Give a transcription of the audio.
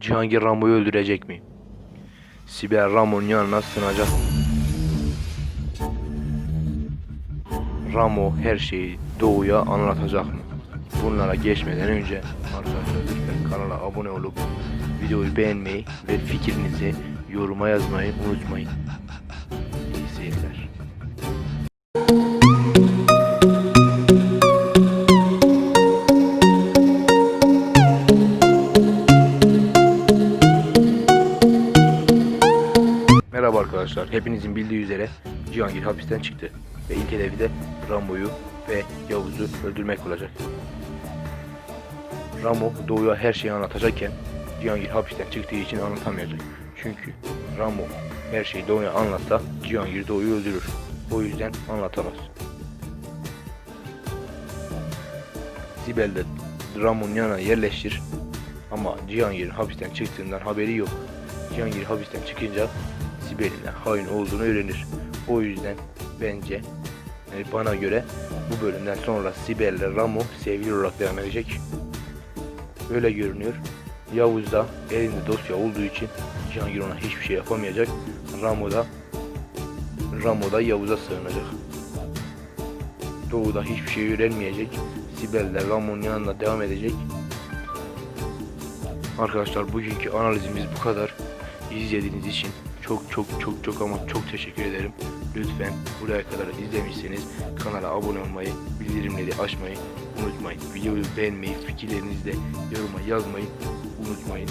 Cihangir Ramo'yu öldürecek mi? Sibel Ramo'nun yanına sığınacak mı? Ramo her şeyi Doğu'ya anlatacak mı? Bunlara geçmeden önce arkadaşlar lütfen kanala abone olup videoyu beğenmeyi ve fikrinizi yoruma yazmayı unutmayın. İyi seyirler. Arkadaşlar. Hepinizin bildiği üzere Cihangir hapisten çıktı ve ilk hedefi de Ramo'yu ve Yavuz'u öldürmek olacak. Ramo Doğu'ya her şeyi anlatacakken Cihangir hapisten çıktığı için anlatamayacak. Çünkü Ramo her şeyi Doğu'ya anlatsa Cihangir Doğu'yu öldürür. O yüzden anlatamaz. Sibel de Ramo'nun yanına yerleştir ama Cihangir'in hapisten çıktığından haberi yok. Cihangir hapisten çıkınca De hain olduğunu öğrenir. O yüzden bence yani bana göre bu bölümden sonra Sibel ile Ramo sevgili olarak devam edecek. Öyle görünüyor. Yavuz da elinde dosya olduğu için Cihangir ona hiçbir şey yapamayacak. Ramo da Ramo da Yavuz'a sığınacak. Doğu da hiçbir şey öğrenmeyecek. Sibel de Ramo'nun yanında devam edecek. Arkadaşlar bugünkü analizimiz bu kadar. İzlediğiniz için çok çok çok çok ama çok teşekkür ederim. Lütfen buraya kadar izlemişseniz kanala abone olmayı, bildirimleri açmayı unutmayın. Videoyu beğenmeyi, fikirlerinizi de yoruma yazmayı unutmayın.